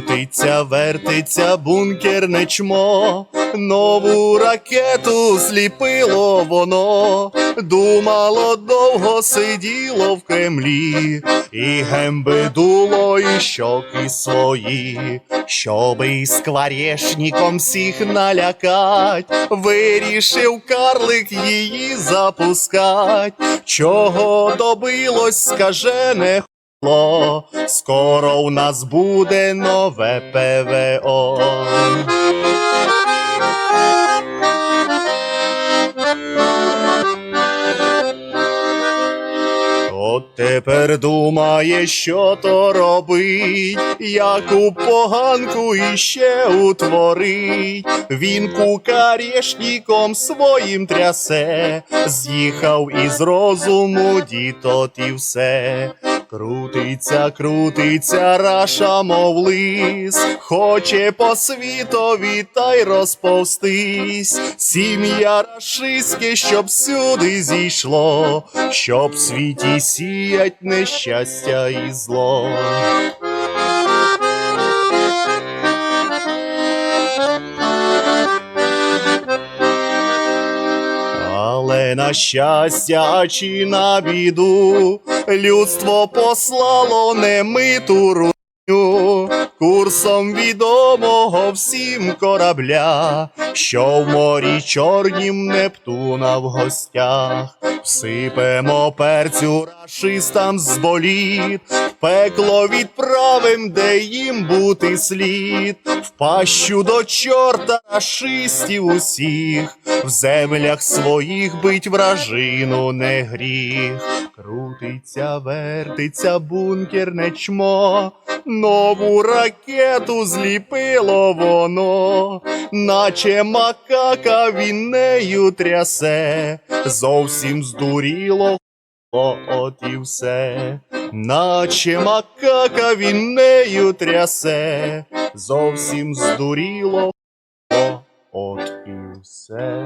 Крутиться, вертиться бункерне чмо, нову ракету зліпило воно, думало, довго сиділо в Кремлі, і гемби дуло, і щоки свої, щоби скворечником всіх налякать, вирішив карлик її запускать. Чого добилось, скажене скоро у нас буде нове ПВО. От тепер думає, що то робить, яку поганку іще утворить. Він кукарєшніком своїм трясе, з'їхав із розуму дітот і все. Крутиться, крутиться, раша, мов лис, хоче по світові та й розповстись. Сім'я рашистське, щоб всюди зійшло, щоб в світі сіять нещастя і зло. Але на щастя чи на біду людство послало немиту руню курсом відомого всім корабля, що в морі чорнім Нептуна в гостях. Всипемо перцю рашистам з боліт, пекло відправим, де їм бути слід, в пащу до чорта рашистів усіх, в землях своїх бить вражину не гріх. Крутиться, вертиться бункерне чмо, нову ракету зліпило воно, наче макака він нею трясе, зовсім здуріло. О, от і все, наче макака він нею трясе, зовсім здуріло. О, от і все.